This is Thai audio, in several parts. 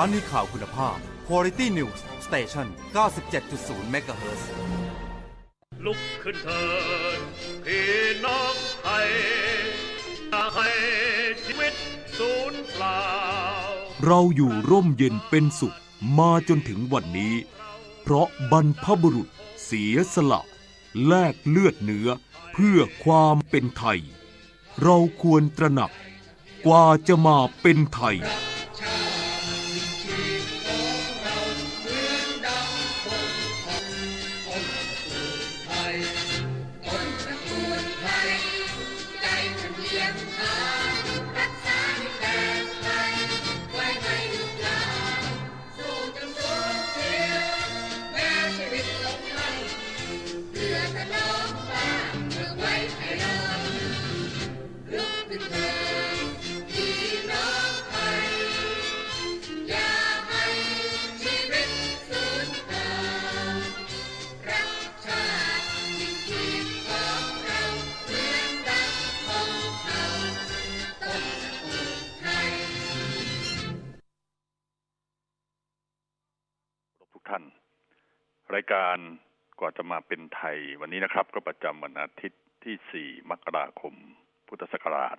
านีข่าวคุณภาพ Quality News Station 97.0 MHz ลุกขึ้นเถิดพี่น้องไทยอย่าให้ชีวิตสูญเปล่า เราอยู่ร่มเย็นเป็นสุขมาจนถึงวันนี้ เพราะบรรพบุรุษเสียสละแลกเลือดเนื้อเพื่อความเป็นไทย เราควรตระหนักกว่าจะมาเป็นไทย มาเป็นไทยวันนี้นะครับ ก็ประจำวันอาทิตย์ที่ 4 มกราคม พุทธศักราช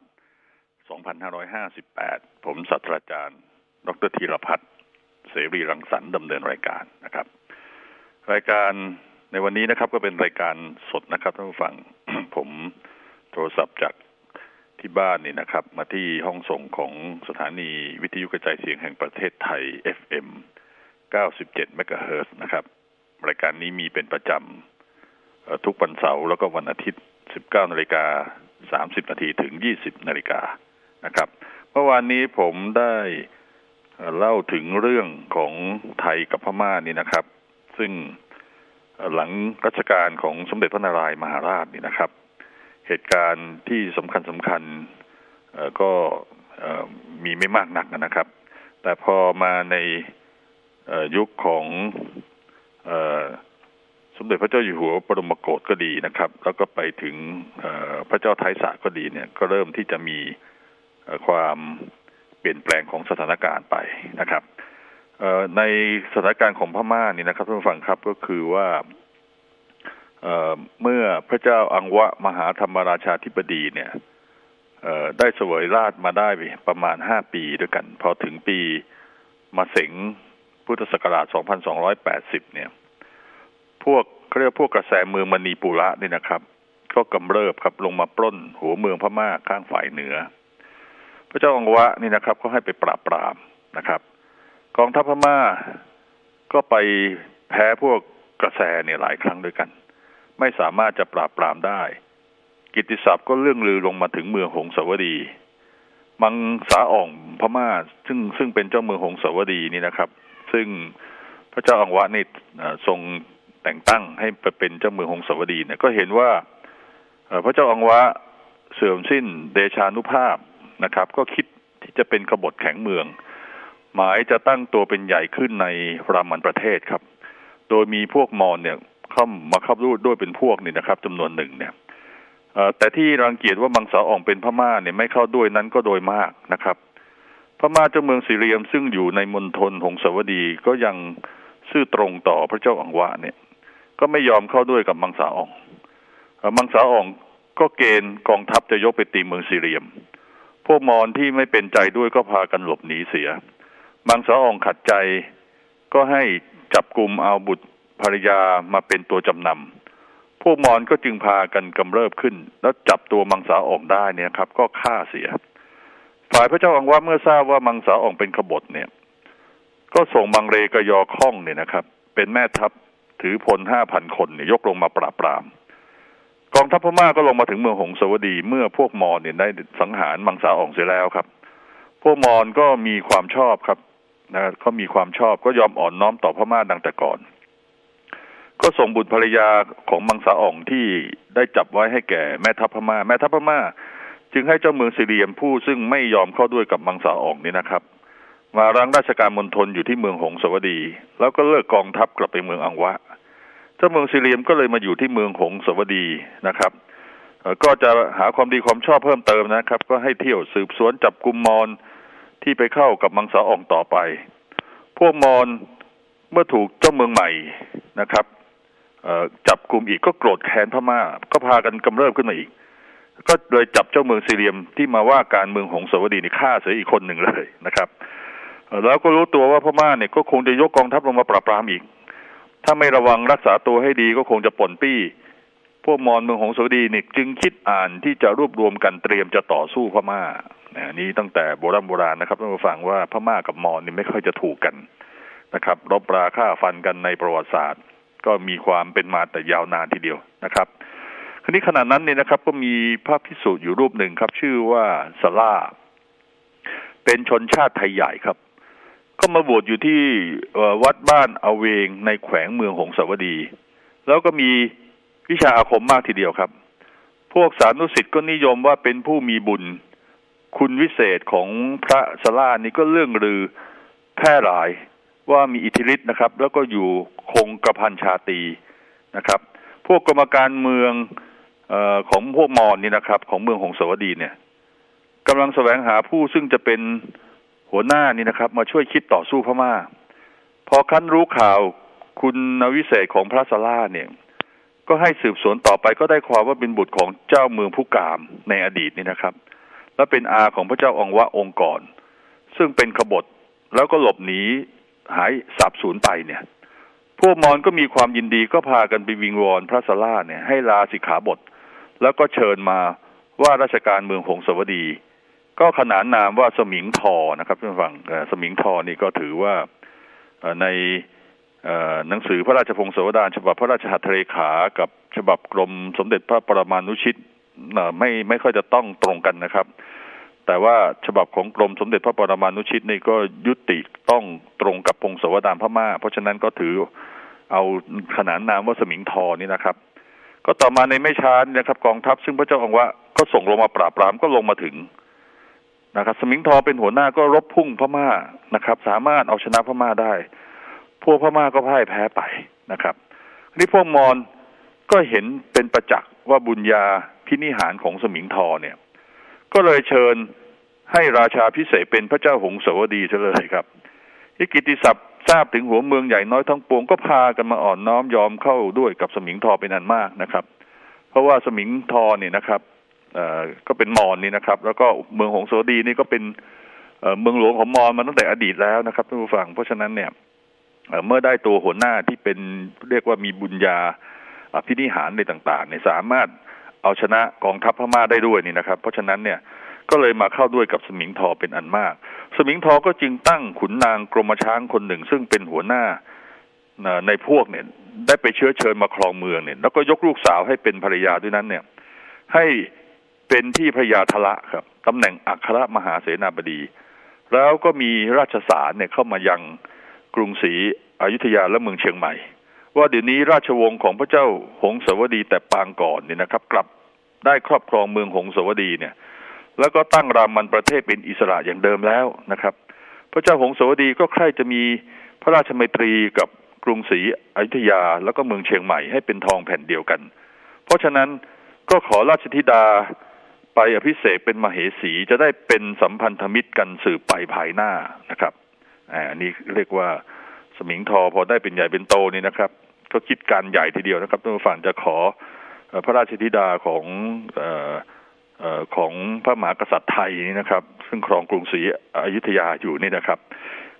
2558 ผมศาสตราจารย์ ดรธีรพัฒน์เสรีรังสรรค์ดำเนินรายการนะครับ รายการในวันนี้นะครับ ก็เป็นรายการสดนะครับท่านผู้ฟัง ผมโทรศัพท์จากที่บ้านนี่นะครับ มาที่ห้องส่งของสถานีวิทยุกระจายเสียงแห่งประเทศไทย FM 97เมกะเฮิรตซ์นะครับ รายการนี้มีเป็นประจำทุกวันเสาร์แล้วก็วันอาทิตย์ 19นาฬิกา30นาทีถึง 20นาฬิกานะครับเมื่อวานนี้ผมได้เล่าถึงเรื่องของไทยกับพม่านี่นะครับ ซึ่งหลังรัชกาลของสมเด็จพระนารายมหาราชนี่นะครับ เหตุการณ์ที่สำคัญสำคัญก็มีไม่มากนักนะครับ แต่พอมาในยุคของ สมเด็จพระเจ้าอยู่หัวบรมโกศก็ดีนะครับ แล้วก็ไปถึงพระเจ้าไทยสระก็ดีเนี่ย ก็เริ่มที่จะมีความเปลี่ยนแปลงของสถานการณ์ไปนะครับในสถานการณ์ของพม่านี่นะครับท่านผู้ฟังครับก็คือว่าเเมื่อพระเจ้าอังวะมหาธรรมราชาธิบดีเนี่ยได้เสวยราชมาได้ประมาณห้าปีด้วยกัน พอถึงปีมาเสง พุทธศักราช 2280 เนี่ย พวกเขาเรียกพวกกระแสเมืองมณีปุระนี่นะครับ ก็กำเริบครับลงมาปล้นหัวเมืองพม่าข้างฝ่ายเหนือ พระเจ้าอังวะนี่นะครับ ก็ให้ไปปราบปรามนะครับ กองทัพพม่าก็ไปแพ้พวกกระแสเนี่ยหลายครั้งด้วยกัน ไม่สามารถจะปราบปรามได้ กิตติศัพท์ก็เรื่องลือลงมาถึงเมืองหงสาวดี มังสาอ่องพม่าซึ่งซึ่งเป็นเจ้าเมืองหงสาวดีนี่นะครับ ซึ่งพระเจ้าอังวะนี่ทรงแต่งตั้งให้ไปเป็นเจ้าเมืองหงสาวดีเนี่ยก็เห็นว่าพระเจ้าอังวะเสื่อมสิ้นเดชานุภาพนะครับ ก็คิดที่จะเป็นขบฏแข็งเมือง หมายจะตั้งตัวเป็นใหญ่ขึ้นในรามันประเทศครับ โดยมีพวกมอญเนี่ยเข้ามาเข้าร่วมด้วยเป็นพวกนี่นะครับจำนวนหนึ่งเนี่ยแต่ที่รังเกียจว่ามังสาอ่องเป็นพม่าเนี่ยไม่เข้าด้วยนั้นก็โดยมากนะครับ พม่าเจ้าเมืองสีเรียมซึ่งอยู่ในมณฑลหงสาวดีก็ยังซื่อตรงต่อพระเจ้าอังวะเนี่ย ก็ไม่ยอมเข้าด้วยกับมังสาอ่องมังสาอ่องก็เกณฑ์กองทัพจะยกไปตีเมืองสีเรียม พวกมอญที่ไม่เป็นใจด้วยก็พากันหลบหนีเสีย มังสาอ่องขัดใจก็ให้จับกลุ่มเอาบุตรภรรยามาเป็นตัวจำนำพวกมอญก็จึงพากันกำเริบขึ้น แล้วจับตัวมังสาอ่องได้เนี่ยครับ ก็ฆ่าเสีย ฝ่ายพระเจ้าอังวะเมื่อทราบว่ามังสาอ่องเป็นขบฏเนี่ย ก็ส่งมังเรกยอข้องเนี่ยนะครับ เป็นแม่ทัพถือพลห้าพันคนเนี่ยยกลงมาปราบปรามกองทัพพม่าก็ลงมาถึงเมืองหงสาวดี เมื่อพวกมอญเนี่ยได้สังหารมังสาอ่องเสียแล้วครับ พวกมอญก็มีความชอบครับนะเขามีความชอบก็ยอมอ่อนน้อมต่อพม่าดังแต่ก่อน ก็ส่งบุตรภรรยาของมังสาอ่องที่ได้จับไว้ให้แก่แม่ทัพพม่า แม่ทัพพม่า จึงให้เจ้าเมืองซีเรียมผู้ซึ่งไม่ยอมเข้าด้วยกับมังสาอ่องนี่นะครับ มารั้งราชการมณฑลอยู่ที่เมืองหงสาวดี แล้วก็เลิกกองทัพกลับไปเมืองอังวะ เจ้าเมืองซีเรียมก็เลยมาอยู่ที่เมืองหงสาวดีนะครับก็จะหาความดีความชอบเพิ่มเติมนะครับ ก็ให้เที่ยวสืบสวนจับกลุ่มมอญที่ไปเข้ากับมังสาอ่องต่อไป พวกมอญเมื่อถูกเจ้าเมืองใหม่นะครับจับกลุ่มอีกก็โกรธแค้นพม่าก็พากันกำเริบขึ้นมาอีก ก็เลยจับเจ้าเมืองซีเรียมที่มาว่าการเมืองหงสาวดีนี่ฆ่าเสียอีกคนหนึ่งเลยนะครับแล้วก็รู้ตัวว่าพม่าเนี่ยก็คงจะยกกองทัพลงมาปราบปรามอีก ถ้าไม่ระวังรักษาตัวให้ดีก็คงจะป่นปี้ พวกมอญเมืองหงสาวดีนี่จึงคิดอ่านที่จะรวบรวมกันเตรียมจะต่อสู้พม่านี่ตั้งแต่โบราณโบราณนะครับท่านผู้ฟังว่าพม่ากับมอญนี่ไม่ค่อยจะถูกกันนะครับรบราฆ่าฟันกันในประวัติศาสตร์ ก็มีความเป็นมาแต่ยาวนานทีเดียวนะครับ ราวนี้ขณะนั้นเนี่ยนะครับ ก็มีพระพิสุอยู่รูปหนึ่งครับ ชื่อว่าสล่า เป็นชนชาติไทยใหญ่ครับ ก็มาบวชอยู่ที่วัดบ้านอเวงในแขวงเมืองหงสาวดี แล้วก็มีวิชาอาคมมากทีเดียวครับ พวกสานุสิทธิ์ก็นิยมว่าเป็นผู้มีบุญคุณวิเศษของพระสล่านี่ก็เรื่องลือแพร่หลายว่ามีอิทธิฤทธิ์นะครับ แล้วก็อยู่คงกระพันชาตีนะครับ พวกกรรมการเมือง ออของพวกมอญนี่นะครับ ของเมืองหงสาวดีเนี่ยกำลังแสวงหาผู้ซึ่งจะเป็นหัวหน้านี่นะครับ มาช่วยคิดต่อสู้พม่า พอคั้นรู้ข่าวคุณนวิเศษของพระสล่าเนี่ย ก็ให้สืบสวนต่อไปก็ได้ความว่าเป็นบุตรของเจ้าเมืองผู้กามในอดีตนี่นะครับ และเป็นอาของพระเจ้าองวะองค์ก่อน ซึ่งเป็นขบฏแล้วก็หลบหนีหายสาบสูญไปเนี่ย พวกมอญก็มีความยินดีก็พากันไปวิงวอนพระสล่าเนี่ยให้ลาสิกขาบท แล้วก็เชิญมาว่าราชการเมืองหงสาวดี ก็ขนานนามว่าสมิงทอนะครับท่านฟังสมิงทอนี่ก็ถือว่าในหนังสือพระราชพงศาวดารฉบับพระราชหัตถเลขากับฉบับกรมสมเด็จพระปรมานุชิตไม่ไม่ค่อยจะต้องตรงกันนะครับ แต่ว่าฉบับของกรมสมเด็จพระปรมานุชิตนี่ก็ยุติต้องตรงกับพงศาวดารพม่า เพราะฉะนั้นก็ถือเอาขนานนามว่าสมิงทอนี่นะครับ ก็ต่อมาในไม่ช้านี่นะครับ กองทัพซึ่งพระเจ้าองวะก็ส่งลงมาปราบปรามก็ลงมาถึงนะครับ สมิงทอเป็นหัวหน้าก็รบพุ่งพม่านะครับ สามารถเอาชนะพม่าได้ พวกพม่าก็พ่ายแพ้ไปนะครับนี่พวกมอญก็เห็นเป็นประจักษ์ว่าบุญญาพินิหารของสมิงทอเนี่ย ก็เลยเชิญให้ราชาพิเศษเป็นพระเจ้าหงสาวดีเฉลยครับฮิกิติศัพท์ ทราบถึงหัวเมืองใหญ่น้อยทั้งปวงก็พากันมาอ่อนน้อมยอมเข้าด้วยกับสมิงทอเป็นอันมากนะครับ เพราะว่าสมิงทอเนี่ยนะครับก็เป็นมอญนี่นะครับ แล้วก็เมืองหงสาวดีนี่ก็เป็นเมืองหลวงของมอญมาตั้งแต่อดีตแล้วนะครับท่านผู้ฟังเพราะฉะนั้นเนี่ยเอ่อเมื่อได้ตัวหัวหน้าที่เป็นเรียกว่ามีบุญญาอภินิหารในต่างๆเนี่ยสามารถเอาชนะกองทัพพม่าได้ด้วยนี่นะครับ เพราะฉะนั้นเนี่ย ก็เลยมาเข้าด้วยกับสมิงทอเป็นอันมาก สมิงทอก็จึงตั้งขุนนางกรมช้างคนหนึ่ง ซึ่งเป็นหัวหน้าในพวกเนี่ย ได้ไปเชื้อเชิญมาครองเมืองเนี่ย แล้วก็ยกลูกสาวให้เป็นภรรยาด้วยนั้นเนี่ย ให้เป็นที่พระยาทละครับตำแหน่งอัครมหาเสนาบดี แล้วก็มีราชสารเนี่ยเข้ามายังกรุงศรีอยุธยาและเมืองเชียงใหม่ ว่าเดี๋ยวนี้ราชวงศ์ของพระเจ้าหงสาวดีแต่ปางก่อนเนี่ยนะครับ กลับได้ครอบครองเมืองหงสาวดีเนี่ย แล้วก็ตั้งรามันประเทศเป็นอิสระอย่างเดิมแล้วนะครับ พระเจ้าหงสาวดีก็ใคร่จะมีพระราชมัยตรีกับกรุงศรีอยุธยาแล้วก็เมืองเชียงใหม่ให้เป็นทองแผ่นเดียวกัน เพราะฉะนั้นก็ขอราชธิดาไปอภิเษกเป็นมเหสีจะได้เป็นสัมพันธมิตรกันสืบไปภายหน้านะครับอันนี้เรียกว่าสมิงทอพอได้เป็นใหญ่เป็นโตนี่นะครับก็คิดการใหญ่ทีเดียวนะครับท่านผู้ฟังจะขอพระราชธิดาของอ ของพระมหากษัตริย์ไทยนี่นะครับ ซึ่งครองกรุงศรีอยุธยาอยู่นี่นะครับ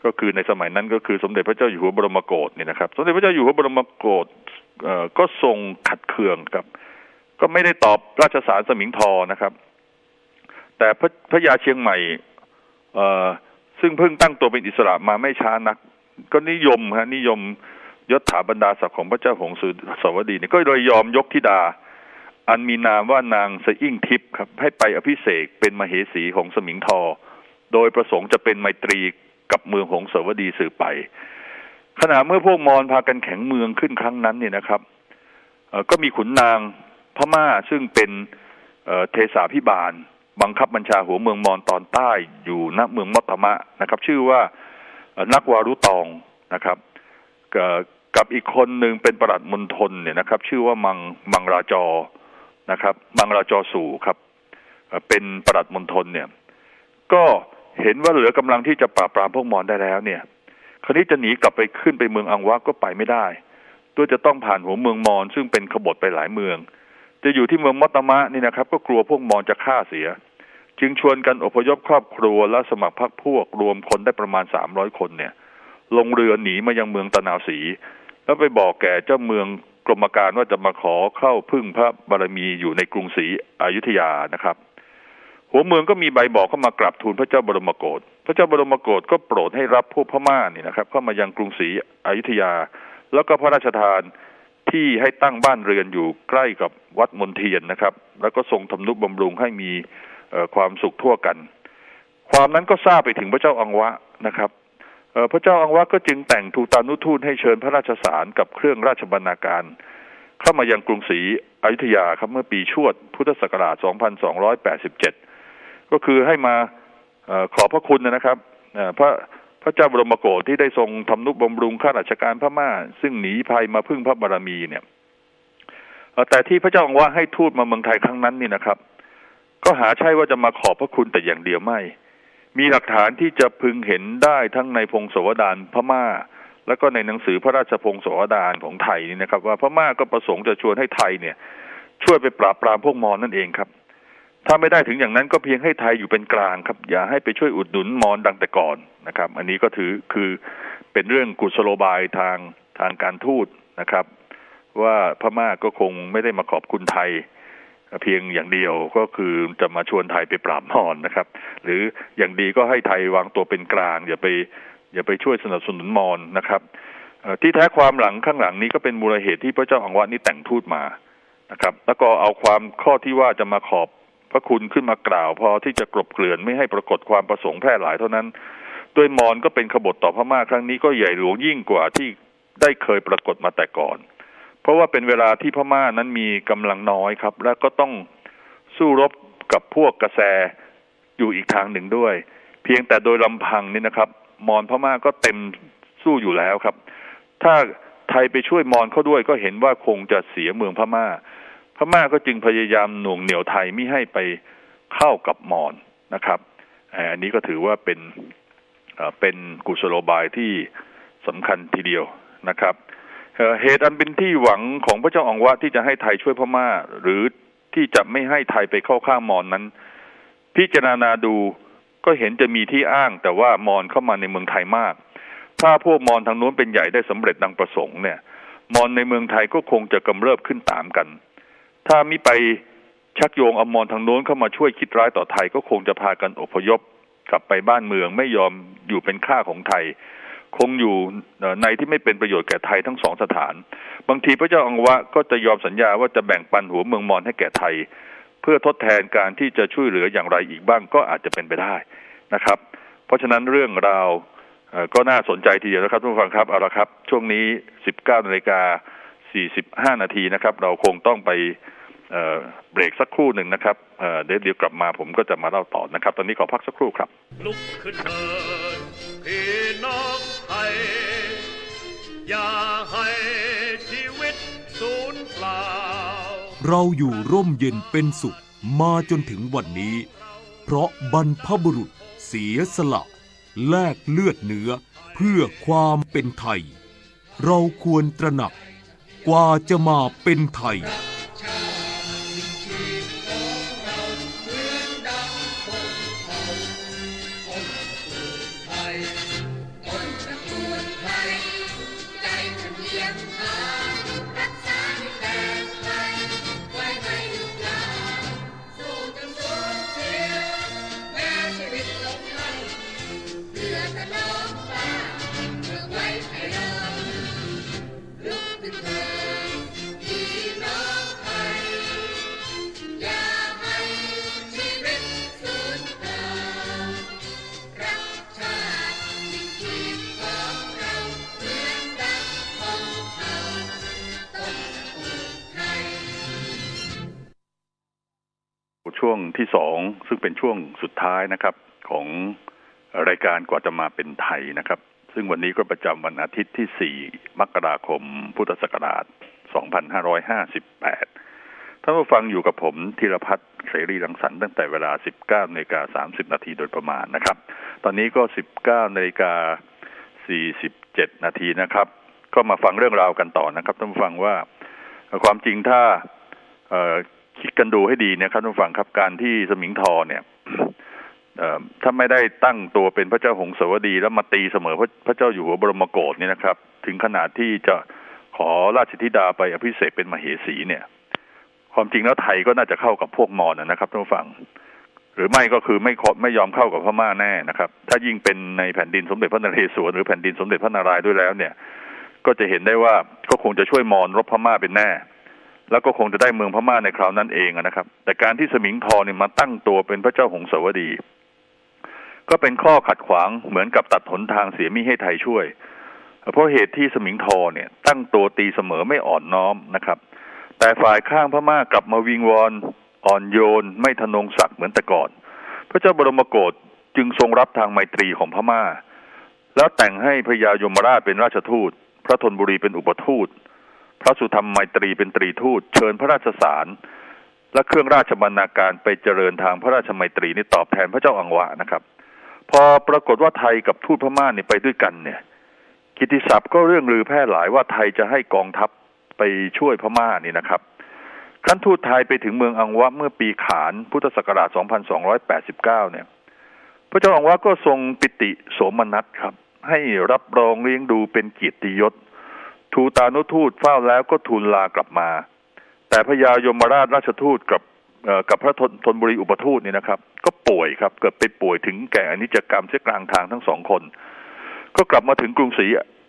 ก็คือในสมัยนั้นก็คือสมเด็จพระเจ้าอยู่หัวบรมโกศนี่นะครับ สมเด็จพระเจ้าอยู่หัวบรมโกศก็ทรงขัดเคืองครับ ก็ไม่ได้ตอบราชสารสมิงทอนะครับ แต่พระพระยาเชียงใหม่เอซึ่งเพิ่งตั้งตัวเป็นอิสระมาไม่ช้านัก ก็นิยมฮะนิยมยศถาบรรดาศักดิ์ของพระเจ้าหงสาวดีเนี่ยก็เลยยอมยกธิดา อันมีนามว่านางสอิ่งทิพย์ครับให้ไปอภิเษกเป็นมเหสีของสมิงทอ โดยประสงค์จะเป็นไมตรีกับเมืองหงสาวดีสืบไป ขณะเมื่อพวกมอญพากันแข็งเมืองขึ้นครั้งนั้นเนี่ยนะครับก็มีขุนนางพม่าซึ่งเป็นเทสาพิบาล บังคับบัญชาหัวเมืองมอญตอนใต้อยู่ณเมืองมัตตมะนะครับ ชื่อว่านักวารุตองนะครับกับอีกคนหนึ่งเป็นประหลัดมณฑลเนี่ยนะครับ ชื่อว่ามังมังราจอ นะครับมังราจอสู่ครับเป็นประหลัดมณฑลเนี่ย ก็เห็นว่าเหลือกำลังที่จะปราบปรามพวกมอญได้แล้วเนี่ย คราวนี้จะหนีกลับไปขึ้นไปเมืองอังวะก็ไปไม่ได้ด้วยจะต้องผ่านหัวเมืองมอญซึ่งเป็นขบฏไปหลายเมือง จะอยู่ที่เมืองมอตตมะนี่นะครับ ก็กลัวพวกมอญจะฆ่าเสีย จึงชวนกันอพยพครอบครัวและสมัครพรรคพวกรวมคนได้ประมาณสามร้อยคนเนี่ย ลงเรือหนีมายังเมืองตะนาวศรีแล้วไปบอกแก่เจ้าเมือง กรมการว่าจะมาขอเข้าพึ่งพระบารมีอยู่ในกรุงศรีอยุธยานะครับ หัวเมืองก็มีใบบอกเข้ามากราบทูลพระเจ้าบรมโกศพระเจ้าบรมโกศก็โปรดให้รับพวกพม่านี่นะครับ เข้ามายังกรุงศรีอยุธยา แล้วก็พระราชทานที่ให้ตั้งบ้านเรือนอยู่ใกล้กับวัดมนเทียนนะครับ แล้วก็ทรงทำนุบำรุงให้มีความสุขทั่วกัน ความนั้นก็ทราบไปถึงพระเจ้าอังวะนะครับ พระเจ้าอังวะก็จึงแต่งทูตานุทูตให้เชิญพระราชสารกับเครื่องราชบรรณาการ เข้ามายังกรุงศรีอยุธยาครับเมื่อปีชวด พุทธศักราช 2287 ก็คือให้มาอขอพระคุณนะครับพระพระเจ้าบรมโกศที่ได้ทรงทำนุบำรุงข้าราชการพม่า ซึ่งหนีภัยมาพึ่งพระบารมีเนี่ยแต่ที่พระเจ้าอังวะให้ทูตมาเมืองไทยครั้งนั้นนี่นะครับ ก็หาใช่ว่าจะมาขอบพระคุณแต่อย่างเดียวไม่ มีหลักฐานที่จะพึงเห็นได้ทั้งในพงศวดารพม่า แล้วก็ในหนังสือพระราชพงศวดารของไทยนี่นะครับ ว่าพม่าก็ประสงค์จะชวนให้ไทยเนี่ย ช่วยไปปราบปรามพวกมอญนั่นเองครับ ถ้าไม่ได้ถึงอย่างนั้นก็เพียงให้ไทยอยู่เป็นกลางครับ อย่าให้ไปช่วยอุดหนุนมอญดังแต่ก่อนนะครับ อันนี้ก็ถือคือเป็นเรื่องกุศโลบายทางทางการทูตนะครับ ว่าพม่าก็คงไม่ได้มาขอบคุณไทย เพียงอย่างเดียวก็คือจะมาชวนไทยไปปราบมอญนะครับ หรืออย่างดีก็ให้ไทยวางตัวเป็นกลาง อย่าไปอย่าไปช่วยสนับสนุนมอญนะครับที่แท้ความหลังข้างหลังนี้ก็เป็นมูลเหตุที่พระเจ้าอังวะนี่แต่งทูตมานะครับ แล้วก็เอาความข้อที่ว่าจะมาขอบพระคุณขึ้นมากล่าว พอที่จะกลบเกลื่อนไม่ให้ปรากฏความประสงค์แพร่หลายเท่านั้นโดยมอญก็เป็นขบฏต่อพม่าครั้งนี้ก็ใหญ่หลวงยิ่งกว่าที่ได้เคยปรากฏมาแต่ก่อน เพราะว่าเป็นเวลาที่พม่านั้นมีกำลังน้อยครับ และก็ต้องสู้รบกับพวกกระแสอยู่อีกทางหนึ่งด้วย เพียงแต่โดยลำพังนี่นะครับ มอญพม่าก็เต็มสู้อยู่แล้วครับ ถ้าไทยไปช่วยมอญเขาด้วยก็เห็นว่าคงจะเสียเมืองพม่า พม่าก็จึงพยายามหน่วงเหนี่ยวไทยไม่ให้ไปเข้ากับมอญนะครับอันนี้ก็ถือว่าเป็นเป็นกุศโลบายที่สำคัญทีเดียวนะครับ เหตุอันเป็นที่หวังของพระเจ้าอองวะที่จะให้ไทยช่วยพม่า หรือที่จะไม่ให้ไทยไปเข้าข้างมอญนั้น พิจารณาดูก็เห็นจะมีที่อ้างแต่ว่ามอญเข้ามาในเมืองไทยมาก ถ้าพวกมอญทางโน้นเป็นใหญ่ได้สำเร็จดังประสงค์เนี่ย มอญในเมืองไทยก็คงจะกำเริบขึ้นตามกัน ถ้ามิไปชักโยงเอามอญทางโน้นเข้ามาช่วยคิดร้ายต่อไทยก็คงจะพากันอพยพกลับไปบ้านเมืองไม่ยอมอยู่เป็นข้าของไทย คงอยู่ในที่ไม่เป็นประโยชน์แก่ไทยทั้งสองสถาน บางทีพระเจ้าอังวะก็จะยอมสัญญาว่าจะแบ่งปันหัวเมืองมอญให้แก่ไทย เพื่อทดแทนการที่จะช่วยเหลืออย่างไรอีกบ้างก็อาจจะเป็นไปได้นะครับ เพราะฉะนั้นเรื่องราวก็น่าสนใจทีเดียวนะครับทุกฟังครับเอาละครับ ช่วงนี้ 19นาฬิกา45นาทีนะครับ เราคงต้องไปเบรกสักครู่หนึ่งนะครับเดี๋ยวเดียวกลับมาผมก็จะมาเล่าต่อนะครับ ตอนนี้ขอพักสักครู่ครับลุกขึ้นเถิดพี่น้อง อย่าให้ชีวิตสูญเปล่า เราอยู่ร่มเย็นเป็นสุขมาจนถึงวันนี้ เพราะบรรพบุรุษเสียสละ แลกเลือดเนื้อเพื่อความเป็นไทย เราควรตระหนักกว่าจะมาเป็นไทย ช่วงที่สองซึ่งเป็นช่วงสุดท้ายนะครับ ของรายการกว่าจะมาเป็นไทยนะครับ ซึ่งวันนี้ก็ประจำวันอาทิตย์ที่ 4 มกราคม พุทธศักราช 2558 ท่านผู้ฟังอยู่กับผมธีรพัฒน์เสรีรังสรรค์ตั้งแต่เวลา 19นาฬิกา30 นาทีโดยประมาณนะครับ ตอนนี้ก็ 19นาฬิกา47 นาทีนะครับ ก็มาฟังเรื่องราวกันต่อนะครับท่านผู้ฟังว่าความจริงถ้า คิดกันดูให้ดีเนะครับท่านผู้ฟังครับการที่สมิงทอเนี่ยถ้าไม่ได้ตั้งตัวเป็นพระเจ้าหงสาวดี แล้วมาตีเสมอพระพระเจ้าอยู่หัวบรมโกศเนี่ยนะครับ ถึงขนาดที่จะขอราชธิดาไปอภิเษกเป็นมเหสีเนี่ย ความจริงแล้วไทยก็น่าจะเข้ากับพวกมอญนะครับท่านผู้ฟัง หรือไม่ก็คือไม่ไม่ยอมเข้ากับพม่าแน่นะครับ ถ้ายิ่งเป็นในแผ่นดินสมเด็จพระนเรศวรหรือแผ่นดินสมเด็จพระนารายณ์ด้วยแล้วเนี่ย ก็จะเห็นได้ว่าก็คงจะช่วยมอญรบพม่าเป็นแน่ แล้วก็คงจะได้เมืองพม่าในคราวนั้นเองนะครับ แต่การที่สมิงทองเนี่ยมาตั้งตัวเป็นพระเจ้าหงสาวดี ก็เป็นข้อขัดขวางเหมือนกับตัดหนทางเสียมิให้ไทยช่วย เพราะเหตุที่สมิงทอเนี่ยตั้งตัวตีเสมอไม่อ่อนน้อมนะครับ แต่ฝ่ายข้างพม่ากลับมาวิงวอนอ่อนโยน ไม่ทะนงศักดิ์เหมือนแต่ก่อน พระเจ้าบรมโกศจึงทรงรับทางไมตรีของพม่า แล้วแต่งให้พระยายมราชเป็นราชทูต พระธนบุรีเป็นอุปทูต ระสุธรรมไมตรีเป็นตรีทูตเชิญพระราชสาร และเครื่องราชบรรณาการไปเจริญทางพระราชไมตรีนี่ตอบแทนพระเจ้าอังวะนะครับ พอปรากฏว่าไทยกับทูตพม่าเนี่ยไปด้วยกันเนี่ย กิตติศัพท์ก็เรื่องลือแพร่หลายว่าไทยจะให้กองทัพไปช่วยพม่านี่นะครับขั้นทูตไทยไปถึงเมืองอังวะเมื่อปีขานพุทธศักราช 2289 เนี่ย พระเจ้าอังวะก็ทรงปิติโสมนัสครับ ให้รับรองเลี้ยงดูเป็นเกียรติยศ ทูตานุทูตเฝ้าแล้วก็ทูลลากลับมา แต่พระยายมราชราชทูตกับกับพระธนธนบุรีอุปทูตนี่นะครับ ก็ป่วยครับ เกิดไปป่วยถึงแก่อนิจกรรมเสียกลางทางทั้งสองคน ก็กลับมาถึงกรุงศรี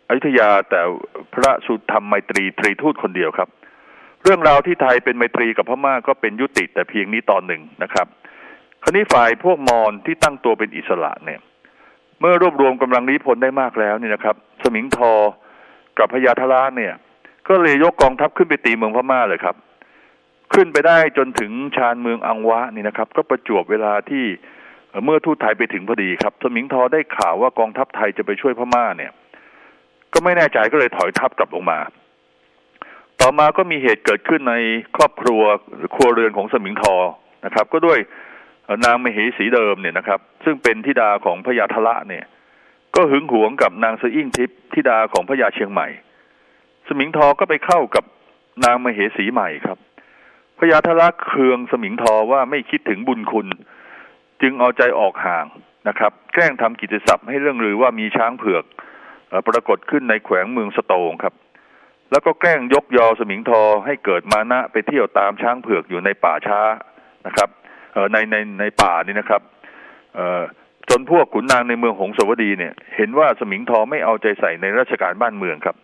อยุธยาแต่พระสุธรรมไมตรีตรีทูตคนเดียวครับ เรื่องราวที่ไทยเป็นไมตรีกับพม่าก็เป็นยุติแต่เพียงนี้ตอนหนึ่งนะครับ คราวนี้ฝ่ายพวกมอญที่ตั้งตัวเป็นอิสระเนี่ย เมื่อรวบรวมกำลังนี้พลได้มากแล้วเนี่ยนะครับ สมิงทอ กับพญาทราเนี่ย ก็เลยยกกองทัพขึ้นไปตีเมืองพม่าเลยครับ ขึ้นไปได้จนถึงชานเมืองอังวะนี่นะครับ ก็ประจวบเวลาที่เมื่อทูตไทยไปถึงพอดีครับ สมิงทอได้ข่าวว่ากองทัพไทยจะไปช่วยพม่าเนี่ย ก็ไม่แน่ใจก็เลยถอยทัพกลับลงมา ต่อมาก็มีเหตุเกิดขึ้นในครอบครัวหรือครัวเรือนของสมิงทอนะครับ ก็ด้วยนางมเหสีเดิมเนี่ยนะครับ ซึ่งเป็นธิดาของพญาทละเนี่ย ก็หึงหวงกับนางสะอิ่งทิพย์ธิดาของพญาเชียงใหม่ สมิงทอก็ไปเข้ากับนางมเหสีใหม่ครับพญาทละเคืองสมิงทอว่าไม่คิดถึงบุญคุณ จึงเอาใจออกห่างนะครับ แกล้งทำกิจศัพท์ให้เรื่องลือว่ามีช้างเผือกเอ่อปรากฏขึ้นในแขวงเมืองสโตงครับ แล้วก็แกล้งยกยอสมิงทอให้เกิดมานะไปเที่ยวตามช้างเผือกอยู่ในป่าช้านะครับเอ่อในในในป่านี่นะครับเอ่อ จนพวกขุนนางในเมืองหงสาวดีเนี่ย เห็นว่าสมิงทอไม่เอาใจใส่ในราชการบ้านเมืองครับ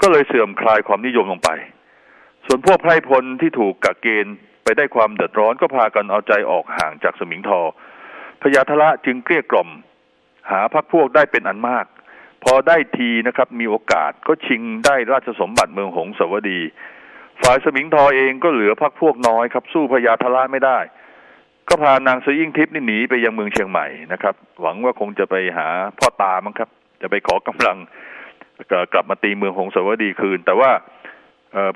ก็เลยเสื่อมคลายความนิยมลงไป ส่วนพวกไพร่พลที่ถูกกักเกณฑ์ไปได้ความเดือดร้อนก็พากันเอาใจออกห่างจากสมิงทอพญาทละจึงเกลี้ยกล่อม หาพักพวกได้เป็นอันมาก พอได้ทีนะครับ มีโอกาสก็ชิงได้ราชสมบัติเมืองหงสาวดี ฝ่ายสมิงทอเองก็เหลือพักพวกน้อยครับ สู้พญาทละไม่ได้ ก็พานางซือยิ่งทิพย์นี่หนีไปยังเมืองเชียงใหม่นะครับ หวังว่าคงจะไปหาพ่อตามั้งครับ จะไปขอกำลังกลับมาตีเมืองหงสาวดีคืน แต่ว่า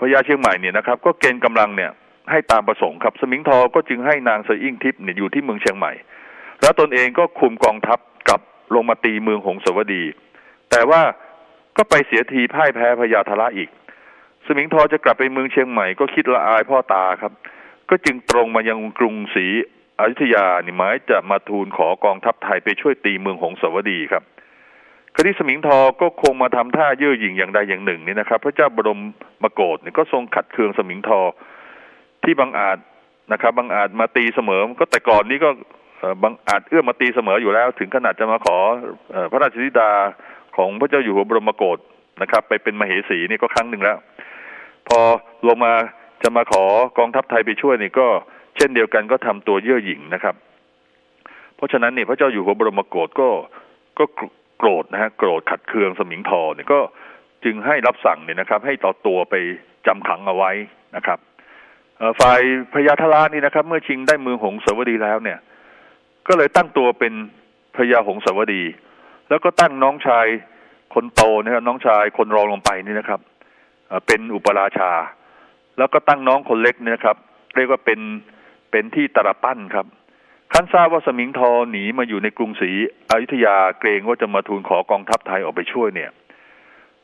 พญาเชียงใหม่เนี่ยนะครับ ก็เกณฑ์กำลังเนี่ยให้ตามประสงค์ครับ สมิงทอก็จึงให้นางซือยิ่งทิพย์เนี่ยอยู่ที่เมืองเชียงใหม่ แล้วตนเองก็คุมกองทัพกลับลงมาตีเมืองหงสาวดี แต่ว่าก็ไปเสียทีพ่ายแพ้พญาทละอีก สมิงทอจะกลับไปเมืองเชียงใหม่ก็คิดละอายพ่อตาครับ ก็จึงตรงมายังกรุงศรี อยุธยานี่หมายจะมาทูลขอกองทัพไทยไปช่วยตีเมืองหงสาวดีครับคดีสมิงทอก็คงมาทำท่าเย่อหยิ่งอย่างใดอย่างหนึ่งนี่นะครับ พระเจ้าบรมมโกศเนี่ยก็ทรงขัดเคืองสมิงทอที่บังอาจนะครับบังอาจมาตีเสมอ ก็แต่ก่อนนี้ก็บังอาจเอื้อมมาตีเสมออยู่แล้ว ถึงขนาดจะมาขอเอ่อพระราชธิดาของพระเจ้าอยู่หัวบรมโกศนะครับ ไปเป็นมเหสีนี่ก็ครั้งหนึ่งแล้ว พอลงมาจะมาขอกองทัพไทยไปช่วยนี่ก็ เช่นเดียวกันก็ทำตัวเย่อหยิ่งนะครับ เพราะฉะนั้นเนี่ยพระเจ้าอยู่หัวบรมโกศก็ก็โกรธนะฮะโกรธขัดเคืองสมิงทอเนี่ยก็จึงให้รับสั่งเนี่ยนะครับ ให้ต่อตัวไปจำขังเอาไว้นะครับฝ่ายพญาทลานี่นะครับ เมื่อชิงได้มือหงสาวดีแล้วเนี่ย ก็เลยตั้งตัวเป็นพญาหงสาวดี แล้วก็ตั้งน้องชายคนโตนะครับน้องชายคนรองลงไปนี่นะครับเอ่อเป็นอุปราชา แล้วก็ตั้งน้องคนเล็กเนี่ยนะครับ เรียกว่าเป็น เป็นที่ตรปั้นครับขั้นทราบว่าสมิงทอหนีมาอยู่ในกรุงศรีอยุธยาเกรงว่าจะมาทูลขอกองทัพไทยออกไปช่วยเนี่ย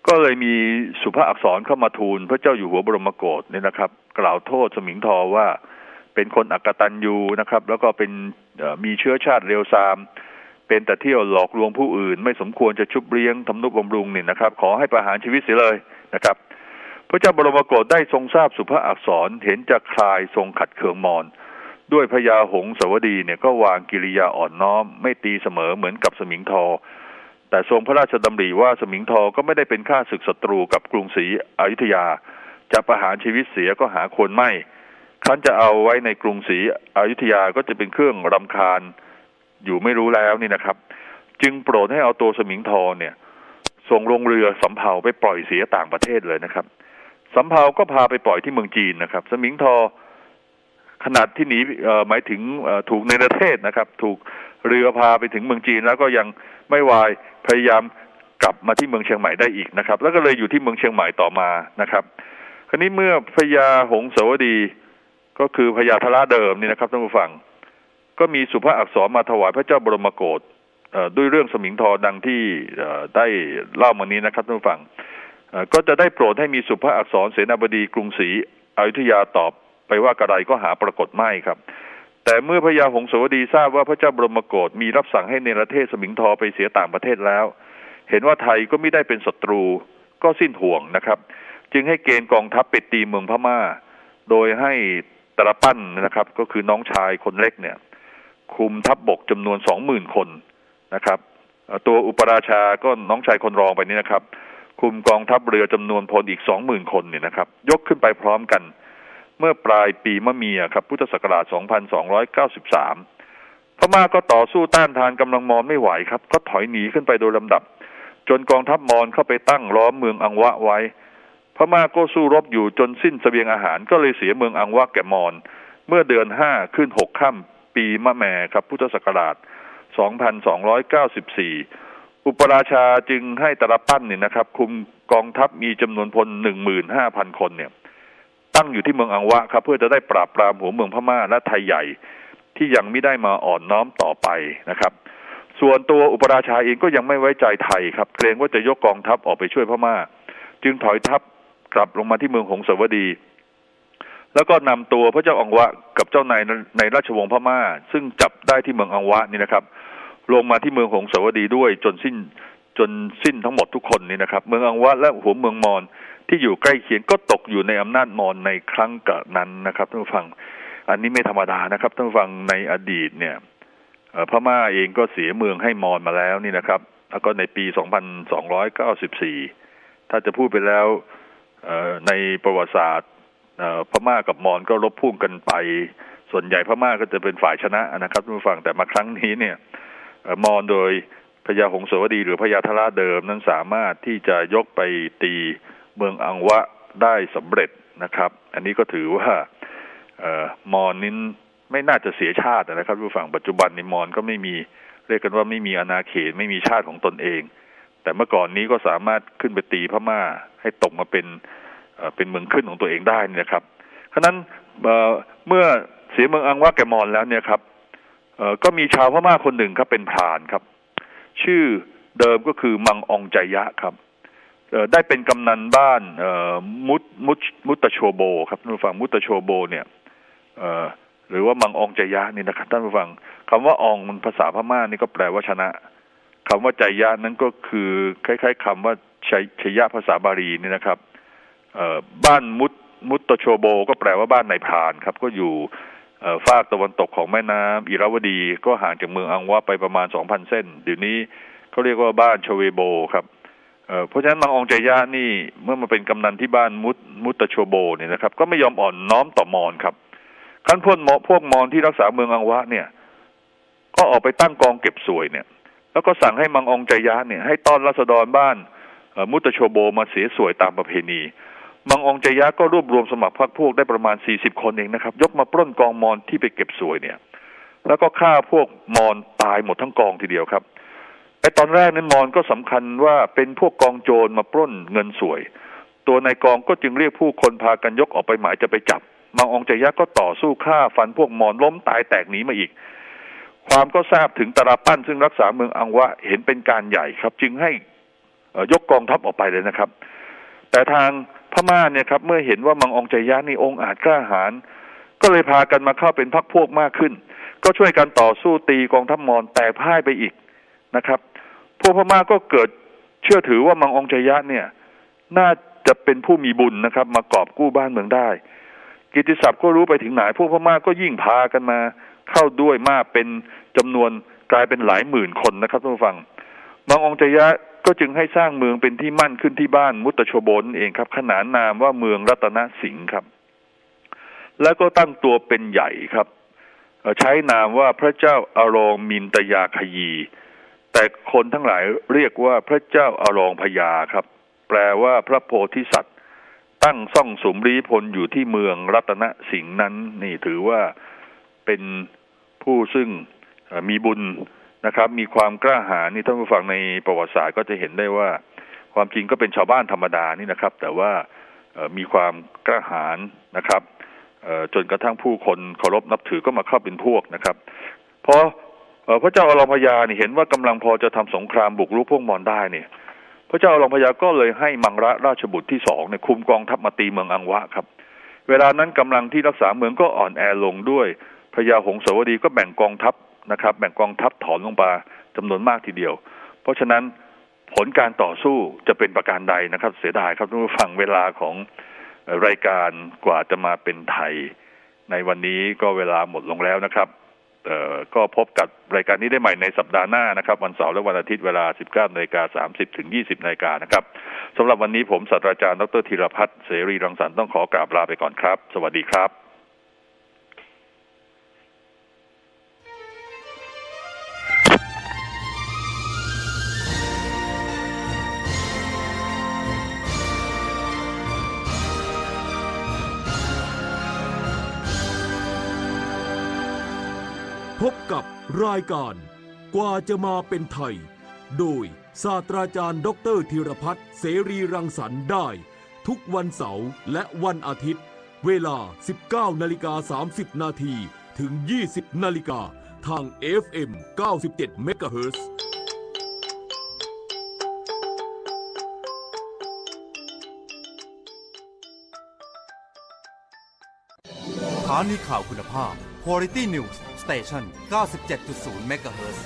ก็เลยมีสุภาพอักษรเข้ามาทูลพระเจ้าอยู่หัวบรมโกศเนี่ยนะครับ กล่าวโทษสมิงทอว่าเป็นคนอักตันยูนะครับ แล้วก็เป็นมีเชื้อชาติเรวซาม เป็นแต่เที่ยวหลอกลวงผู้อื่น ไม่สมควรจะชุบเลี้ยงทำนุบำรุงเนี่ยนะครับ ขอให้ประหารชีวิตเสียเลยนะครับ พระเจ้าบรมโกศได้ทรงทราบสุภาพอักษรเห็นจะคลายทรงขัดเคืองมอน ด้วยพญาหงสวดีเนี่ยก็วางกิริยาอ่อนน้อม ไม่ตีเสมอเหมือนกับสมิงทอ แต่ทรงพระราชดำริว่าสมิงทอก็ไม่ได้เป็นข้าศึกศัตรูกับกรุงศรีอยุธยา จะประหารชีวิตเสียก็หาคนไม่คันจะเอาไว้ในกรุงศรีอยุธยาก็จะเป็นเครื่องรำคาญอยู่ไม่รู้แล้วนี่นะครับ จึงโปรดให้เอาตัวสมิงทอเนี่ยส่งลงเรือสำเภาไปปล่อยเสียต่างประเทศเลยนะครับสำเภาก็พาไปปล่อยที่เมืองจีนนะครับ สมิงทอ ขนาดที่หนีหมายถึงถูกในประเทศนะครับ ถูกเรือพาไปถึงเมืองจีนแล้วก็ยังไม่วายพยายามกลับมาที่เมืองเชียงใหม่ได้อีกนะครับ แล้วก็เลยอยู่ที่เมืองเชียงใหม่ต่อมานะครับคราวนี้เมื่อพญาหงสาวดีก็คือพญาธราเดิมนี่นะครับท่านผู้ฟัง ก็มีสุภาพอักษรมาถวายพระเจ้าบรมโกศด้วยเรื่องสมิงทอดังที่ได้เล่ามานี้นะครับท่านผู้ฟังก็จะได้โปรดให้มีสุภาพอักษรเสนาบดีกรุงศรีอยุธยาตอบ ไปว่ากระไรก็หาปรากฏไม่ครับ แต่เมื่อพญาหงสาวดีทราบว่าพระเจ้าบรมโกศมีรับสั่งให้เนรเทศสมิงทอไปเสียต่างประเทศแล้ว เห็นว่าไทยก็ไม่ได้เป็นศัตรูก็สิ้นห่วงนะครับ จึงให้เกณฑ์กองทัพไปตีเมืองพม่า โดยให้ตระปั้นนะครับ ก็คือน้องชายคนเล็กเนี่ย คุมทัพบบกจำนวนสองหมื่นคนนะครับตัวอุปราชาก็น้องชายคนรองไปนี่นะครับ คุมกองทัพเรือจำนวนพลอีกสองหมื่นคนเนี่ยนะครับ ยกขึ้นไปพร้อมกัน เมื่อปลายปีมะเมียครับพุทธศักราช 2293 พม่าก็ต่อสู้ต้านทานกำลังมอญไม่ไหวครับ ก็ถอยหนีขึ้นไปโดยลำดับ จนกองทัพมอญเข้าไปตั้งล้อมเมืองอังวะไว้ พม่าก็สู้รบอยู่จนสิ้นเสบียงอาหารก็เลยเสียเมืองอังวะแก่มอญเมื่อเดือนห้าขึ้นหกค่ำปีมะแม่ครับพุทธศักราช 2294อุปราชาจึงให้ตะลปั้นเนี่ยนะครับ คุมกองทัพมีจำนวนพล15,000คนเนี่ย ตั้งอยู่ที่เมืองอังวะครับ เพื่อจะได้ปราบปรามหัวเมืองพม่าและไทยใหญ่ ที่ยังไม่ได้มาอ่อนน้อมต่อไปนะครับ ส่วนตัวอุปราชาเองก็ยังไม่ไว้ใจไทยครับ เกรงว่าจะยกกองทัพออกไปช่วยพม่า จึงถอยทัพกลับลงมาที่เมืองหงสาวดี แล้วก็นำตัวพระเจ้าอังวะกับเจ้านายในราชวงศ์พม่า ซึ่งจับได้ที่เมืองอังวะนี่นะครับ ลงมาที่เมืองหงสาวดีด้วยจนสิ้นจนสิ้นทั้งหมดทุกคนนี่นะครับ เมืองอังวะและหัวเมืองมอญ ที่อยู่ใกล้เคียงก็ตกอยู่ในอำนาจมอญในครั้งกะนั้นนะครับท่านผู้ฟัง อันนี้ไม่ธรรมดานะครับท่านผู้ฟังในอดีตเนี่ยพม่าเองก็เสียเมืองให้มอญมาแล้วนี่นะครับ แล้วก็ในปี 2294 ถ้าจะพูดไปแล้วในประวัติศาสตร์พม่ากับมอญก็รบพุ่งกันไป ส่วนใหญ่พม่าก็จะเป็นฝ่ายชนะนะครับท่านผู้ฟังแต่มาครั้งนี้เนี่ยมอญโดยพญาหงสวดีหรือพญาธราเดิมนั้นสามารถที่จะยกไปตี เมืองอังวะได้สำเร็จนะครับ อันนี้ก็ถือว่าเอมอญนี้ไม่น่าจะเสียชาตินะครับผู้ฟังปัจจุบันนี้มอญก็ไม่มีเรียกกันว่าไม่มีอาณาเขตไม่มีชาติของตนเอง แต่เมื่อก่อนนี้ก็สามารถขึ้นไปตีพม่าให้ตกมาเป็นเป็นเมืองขึ้นของตัวเองได้นี่นะครับฉะนั้นเมื่อเสียเมืองอังวะแกมอญแล้วเนี่ยครับเอก็มีชาวพม่าคนหนึ่งครับเป็นพรานครับ ชื่อเดิมก็คือมังองใจยะครับ ได้เป็นกำนันบ้านมุตมุตมุตตโชโบ ครับท่านผู้ฟังมุตตโชโบ เนี่ยหรือว่ามังองใจยะนี่นะครับท่านผู้ฟังคำว่าองมันภาษาพม่านี่ก็แปลว่าชนะคำว่าใจยะนั้นก็คือคล้ายๆคำว่าชัยชยะภาษาบาลีนี่นะครับบ้านมุตมุตตโชโบ ก็แปลว่าบ้านนายพรานครับ ก็อยู่เอ่อฝากตะวันตกของแม่น้ำอิราวดี ก็ห่างจากเมืองอังวะไปประมาณ2,000เส้นเดี๋ยวนี้เขาเรียกว่าบ้านชเวโบครับ เพราะฉะนั้นมังองใจยะนี่เมื่อมาเป็นกำนันที่บ้านมุตมุตตโชโบเนี่ยนะครับ ก็ไม่ยอมอ่อนน้อมต่อมอญครับขั้นพวกมอพวกมอญที่รักษาเมืองอังวะเนี่ย ก็ออกไปตั้งกองเก็บสวยเนี่ย แล้วก็สั่งให้มังองใจยะเนี่ยให้ต้อนรัษฎรบ้านมุตตโชโบมาเสียสวยตามประเพณี มังองใจยะก็รวบรวมสมัครพรรคพวกได้ประมาณ40คนเองนะครับ ยกมาปล้นกองมอนที่ไปเก็บสวยเนี่ย แล้วก็ฆ่าพวกมอนตายหมดทั้งกองทีเดียวครับ ไอ้ตอนแรกนั้นมอนก็สำคัญว่าเป็นพวกกองโจรมาปล้นเงินสวย ตัวนายกองก็จึงเรียกผู้คนพากันยกออกไปหมายจะไปจับมังองใจยะก็ต่อสู้ฆ่าฟันพวกมอนล้มตายแตกหนีมาอีก ความก็ทราบถึงตาราปั้นซึ่งรักษาเมืองอังวะเห็นเป็นการใหญ่ครับ จึงให้ยกกองทัพออกไปเลยนะครับ แต่ทางพม่าเนี่ยครับ เมื่อเห็นว่ามังองใจยะนี่องค์อาจกล้าหาญก็เลยพากันมาเข้าเป็นพรรคพวกมากขึ้น ก็ช่วยกันต่อสู้ตีกองทัพมอญแต่พ่ายไปอีกนะครับ พวกพม่าก็เกิดเชื่อถือว่ามังองใจยะเนี่ย น่าจะเป็นผู้มีบุญนะครับ มากอบกู้บ้านเมืองได้ กิติศัพท์ก็รู้ไปถึงไหนพวกพม่าก็ยิ่งพากันมา เข้าด้วยมากเป็นจำนวนกลายเป็นหลายหมื่นคนนะครับท่านผู้ฟัง มังองจยะก็จึงให้สร้างเมืองเป็นที่มั่นขึ้นที่บ้านมุตตชบนเองครับ ขนานนามว่าเมืองรัตนสิงห์ครับ แล้วก็ตั้งตัวเป็นใหญ่ครับ ใช้นามว่าพระเจ้าอารองมินตยาคยี แต่คนทั้งหลายเรียกว่าพระเจ้าอารองพญาครับ แปลว่าพระโพธิสัตว์ ตั้งซ่องสมรีพลอยู่ที่เมืองรัตนสิงห์นั้น นี่ถือว่าเป็นผู้ซึ่งมีบุญนะครับ มีความกล้าหาญนี่ท่านผู้ฟังในประวัติศาสตร์ก็จะเห็นได้ว่า ความจริงก็เป็นชาวบ้านธรรมดานี่นะครับ แต่ว่ามีความกล้าหาญนะครับจนกระทั่งผู้คนเคารพนับถือก็มาเข้าเป็นพวกนะครับ เพราะเอ่อ พระเจ้าอรองพญานี่เห็นว่ากำลังพอจะทำสงครามบุกรุกพวกมอญได้เนี่ย พระเจ้าอรองพญาก็เลยให้มังระราชบุตรที่สองเนี่ยคุมกองทัพมาตีเมืองอังวะครับ เวลานั้นกำลังที่รักษาเมืองก็อ่อนแอลงด้วยพญาหงสาวดีก็แบ่งกองทัพนะครับ แบ่งกองทัพถอนลงมาจำนวนมากทีเดียว เพราะฉะนั้นผลการต่อสู้จะเป็นประการใดนะครับ เสียดายครับท่านผู้ฟังเวลาของรายการกว่าจะมาเป็นไทย ในวันนี้ก็เวลาหมดลงแล้วนะครับ ก็พบกับรายการนี้ได้ใหม่ในสัปดาห์หน้านะครับ วันเสาร์และวันอาทิตย์เวลา 19นาฬิกา30ถึง20นาฬิกานะครับสำหรับวันนี้ผมศาสตราจารย์ดรธีรพัฒน์เสรีรังสรรค์ต้องขอกราบลาไปก่อนครับ สวัสดีครับ พบกับรายการ กว่าจะมาเป็นไทย โดยศาสตราจารย์ดอกเตอรธีรพัฒน์เสรีรังสรรค์ได้ ทุกวันเสาร์และวันอาทิตย์ เวลา 19นาฬิกา30 นาทีถึง 20นาฬิกาทาง FM 97 MHz สถานีข่าวคุณภาพ Quality News สเตชัน97.0เมกะเฮิร์